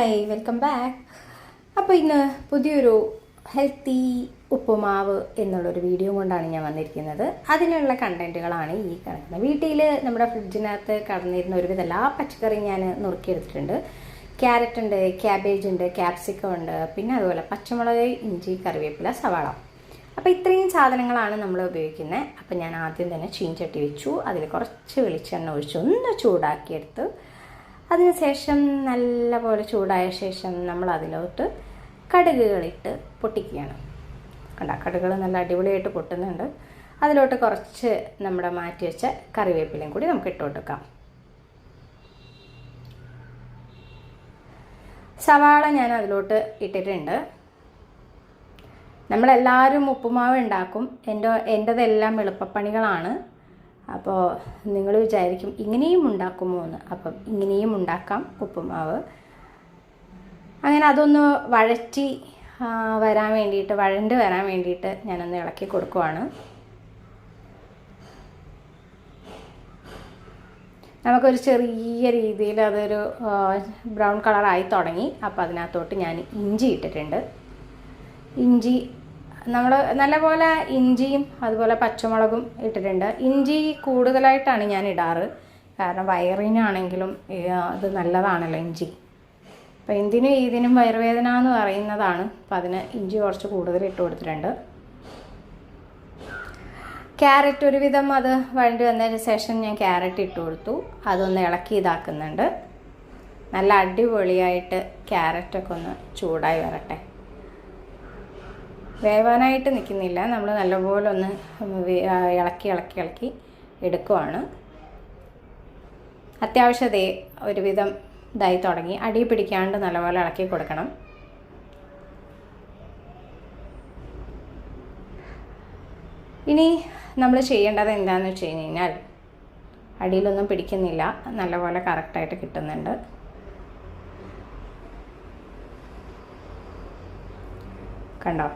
Welcome back അപ്പോൾ ഇന്ന് പുതിയൊരു ഹെൽത്തി ഉപ്പുമാവ് എന്നുള്ളൊരു വീഡിയോ കൊണ്ടാണ് ഞാൻ വന്നിരിക്കുന്നത്. അതിനുള്ള കണ്ടന്റുകളാണ് ഈ കിടക്കുന്നത് വീട്ടിൽ നമ്മുടെ ഫ്രിഡ്ജിനകത്ത് കടന്നിരുന്ന ഒരുവിധ എല്ലാ പച്ചക്കറിയും ഞാൻ നുറുക്കിയെടുത്തിട്ടുണ്ട്. ക്യാരറ്റ് ഉണ്ട് ക്യാബേജ് ഉണ്ട് ക്യാപ്സിക്കം ഉണ്ട് പിന്നെ അതുപോലെ പച്ചമുളക് ഇഞ്ചി കറിവേപ്പില സവാള. അപ്പോൾ ഇത്രയും സാധനങ്ങളാണ് നമ്മൾ ഉപയോഗിക്കുന്നത് അപ്പോൾ ഞാൻ ആദ്യം തന്നെ ചീൻചട്ടി വെച്ചു. അതിൽ കുറച്ച് വെളിച്ചെണ്ണ ഒഴിച്ച് ഒന്ന് ചൂടാക്കിയെടുത്ത് അതിനുശേഷം നല്ലപോലെ ചൂടായ ശേഷം നമ്മൾ അതിലോട്ട് കടുകുകളിട്ട് പൊട്ടിക്കുകയാണ്. കണ്ട കടുകൾ നല്ല അടിപൊളിയായിട്ട് പൊട്ടുന്നുണ്ട്. അതിലോട്ട് കുറച്ച് നമ്മുടെ മാറ്റി വെച്ച കറിവേപ്പിലയും കൂടി നമുക്ക് ഇട്ട് കൊടുക്കാം. സവാള ഞാൻ അതിലോട്ട് ഇട്ടിട്ടുണ്ട്. നമ്മളെല്ലാവരും ഉപ്പുമാവ് ഉണ്ടാക്കും. എന്റെ എന്റെതെല്ലാം എളുപ്പപ്പണികളാണ്. അപ്പോൾ നിങ്ങൾ വിചാരിക്കും ഇങ്ങനെയും ഉണ്ടാക്കുമോ എന്ന്. അപ്പം ഇങ്ങനെയും ഉണ്ടാക്കാം ഉപ്പുമാവ്. അങ്ങനെ അതൊന്ന് വഴറ്റി വരാൻ വേണ്ടിയിട്ട് വഴണ്ട് വരാൻ വേണ്ടിയിട്ട് ഞാനൊന്ന് ഇളക്കി കൊടുക്കുവാണ്. നമുക്കൊരു ചെറിയ രീതിയിൽ അതൊരു ബ്രൗൺ കളറായി തുടങ്ങി. അപ്പോൾ അതിനകത്തോട്ട് ഞാൻ ഇഞ്ചി ഇട്ടിട്ടുണ്ട്. ഇഞ്ചി നമ്മൾ നല്ലപോലെ ഇഞ്ചിയും അതുപോലെ പച്ചമുളകും ഇട്ടിട്ടുണ്ട്. ഇഞ്ചി കൂടുതലായിട്ടാണ് ഞാൻ ഇടാറ്. കാരണം വയറിനാണെങ്കിലും അത് നല്ലതാണല്ലോ ഇഞ്ചി. അപ്പോൾ എന്തിനും ഏതിനും വയറുവേദന എന്ന് പറയുന്നതാണ്. അപ്പം അതിന് ഇഞ്ചി കുറച്ച് കൂടുതൽ ഇട്ട് കൊടുത്തിട്ടുണ്ട്. ക്യാരറ്റ് ഒരുവിധം അത് വഴണ്ടി വന്നതിന് ശേഷം ഞാൻ ക്യാരറ്റ് ഇട്ട് കൊടുത്തു. അതൊന്ന് ഇളക്കി ഇതാക്കുന്നുണ്ട്. നല്ല അടിപൊളിയായിട്ട് ക്യാരറ്റൊക്കെ ഒന്ന് ചൂടായി വരട്ടെ. വേവാനായിട്ട് നിൽക്കുന്നില്ല. നമ്മൾ നല്ലപോലെ ഒന്ന് ഇളക്കി ഇളക്കി ഇളക്കി എടുക്കുവാണ്. അത്യാവശ്യം ദേ ഒരുവിധം ഇതായി തുടങ്ങി. അടി പിടിക്കാണ്ട് നല്ലപോലെ ഇളക്കി കൊടുക്കണം. ഇനി നമ്മൾ ചെയ്യേണ്ടത് എന്താണെന്ന് വെച്ച് കഴിഞ്ഞ് കഴിഞ്ഞാൽ അടിയിലൊന്നും പിടിക്കുന്നില്ല. നല്ലപോലെ കറക്റ്റായിട്ട് കിട്ടുന്നുണ്ട്. കണ്ടോ?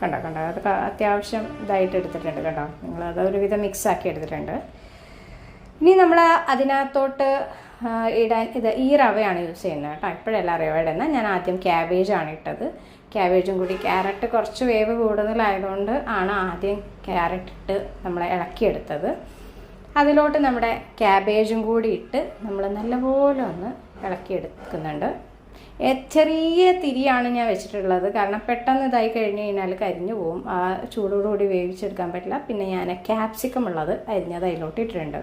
കണ്ടോ കണ്ടോ? അത് അത്യാവശ്യം ഇതായിട്ട് എടുത്തിട്ടുണ്ട് കേട്ടോ. നിങ്ങൾ അത് ഒരുവിധം മിക്സ് ആക്കി എടുത്തിട്ടുണ്ട്. ഇനി നമ്മൾ അതിനകത്തോട്ട് ഇടാൻ ഇത് ഈ റവയാണ് യൂസ് ചെയ്യുന്നത് കേട്ടോ. ഇപ്പോഴല്ല റവ ഇടുന്നത്. ഞാൻ ആദ്യം ക്യാബേജാണ് ഇട്ടത്. ക്യാബേജും കൂടി ക്യാരറ്റ് കുറച്ച് വേവ് കൂടുതലായതുകൊണ്ട് ആണ് ആദ്യം ക്യാരറ്റ് ഇട്ട് നമ്മൾ ഇളക്കിയെടുത്തത്. അതിലോട്ട് നമ്മുടെ ക്യാബേജും കൂടി ഇട്ട് നമ്മൾ നല്ലപോലെ ഒന്ന് ഇളക്കിയെടുക്കുന്നുണ്ട്. ചെറിയ തിരിയാണ് ഞാൻ വെച്ചിട്ടുള്ളത്. കാരണം പെട്ടെന്ന് ഇതായി കഴിഞ്ഞ് കഴിഞ്ഞാൽ കരിഞ്ഞു പോകും ആ ചൂടോടുകൂടി വേവിച്ചെടുക്കാൻ പറ്റില്ല. പിന്നെ ഞാൻ ക്യാപ്സിക്കം ഉള്ളത് അരിഞ്ഞത് അതിലോട്ട് ഇട്ടിട്ടുണ്ട്.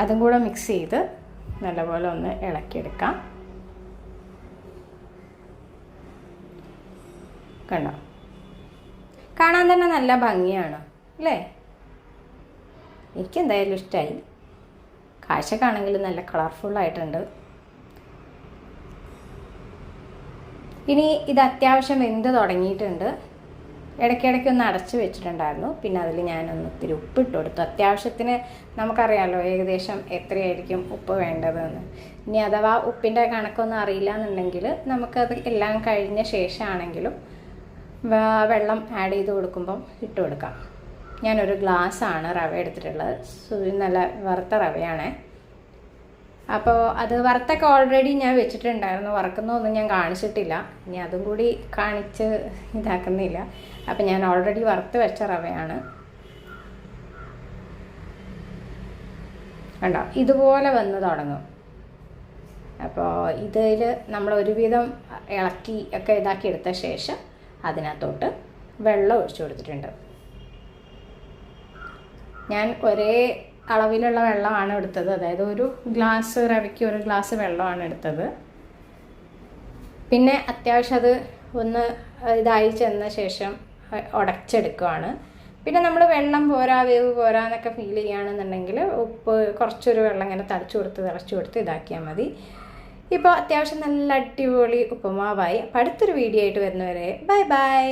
അതും കൂടെ മിക്സ് ചെയ്ത് നല്ലപോലെ ഒന്ന് ഇളക്കിയെടുക്കാം. കണ്ടോ? കാണാൻ തന്നെ നല്ല ഭംഗിയാണ് അല്ലേ? എനിക്കെന്തായാലും ഇഷ്ടമായി കാഴ്ചക്കാണെങ്കിൽ നല്ല കളർഫുള്ളായിട്ടുണ്ട് ഇനി ഇത് അത്യാവശ്യം വെന്ത് തുടങ്ങിയിട്ടുണ്ട്. ഇടയ്ക്കിടയ്ക്ക് ഒന്ന് അടച്ചു വെച്ചിട്ടുണ്ടായിരുന്നു. പിന്നെ അതിൽ ഞാനൊന്ന് ഇത്തിരി ഉപ്പിട്ട് കൊടുത്തു. അത്യാവശ്യത്തിന് നമുക്കറിയാമല്ലോ ഏകദേശം എത്രയായിരിക്കും ഉപ്പ് വേണ്ടതെന്ന്. ഇനി അഥവാ ഉപ്പിന്റെ കണക്കൊന്നും അറിയില്ല എന്നുണ്ടെങ്കിൽ നമുക്കത് എല്ലാം കഴിഞ്ഞ ശേഷമാണെങ്കിലും വെള്ളം ആഡ് ചെയ്ത് കൊടുക്കുമ്പം ഇട്ട് കൊടുക്കാം. ഞാനൊരു ഗ്ലാസ്സാണ് റവ എടുത്തിട്ടുള്ളത്. നല്ല വറുത്ത റവയാണേ. അപ്പോൾ അത് വറുത്തൊക്കെ ഓൾറെഡി ഞാൻ വെച്ചിട്ടുണ്ടായിരുന്നു. വറുക്കുന്നൊന്നും ഞാൻ കാണിച്ചിട്ടില്ല. ഇനി അതും കൂടി കാണിച്ച് ഇതാക്കുന്നില്ല. അപ്പം ഞാൻ ഓൾറെഡി വറുത്ത് വെച്ച റവയാണ്. കണ്ടോ? ഇതുപോലെ വന്ന് തുടങ്ങും. അപ്പോൾ ഇതിൽ നമ്മൾ ഒരുവിധം ഇളക്കി ഒക്കെ ഇതാക്കി എടുത്ത ശേഷം അതിനകത്തോട്ട് വെള്ളം ഒഴിച്ചു കൊടുത്തിട്ടുണ്ട്. ഞാൻ ഒരേ അളവിലുള്ള വെള്ളമാണ് എടുത്തത്. അതായത് ഒരു ഗ്ലാസ് റവയ്ക്ക് ഒരു ഗ്ലാസ് വെള്ളമാണ് എടുത്തത്. പിന്നെ അത്യാവശ്യം അത് ഒന്ന് ഇതായി ചെന്ന ശേഷം ഉടച്ചെടുക്കുകയാണ് പിന്നെ നമ്മൾ വെള്ളം പോരാ വേവ് പോരാ എന്നൊക്കെ ഫീൽ ചെയ്യുകയാണെന്നുണ്ടെങ്കിൽ ഉപ്പ് കുറച്ചൊരു വെള്ളം ഇങ്ങനെ തളിച്ചു കൊടുത്ത് തിളച്ചു കൊടുത്ത് ഇതാക്കിയാൽ മതി. ഇപ്പോൾ അത്യാവശ്യം നല്ല അടിപൊളി ഉപ്പുമാവായി. അപ്പോൾ അടുത്തൊരു വീഡിയോ ആയിട്ട് വരുന്നവരെ ബൈ ബൈ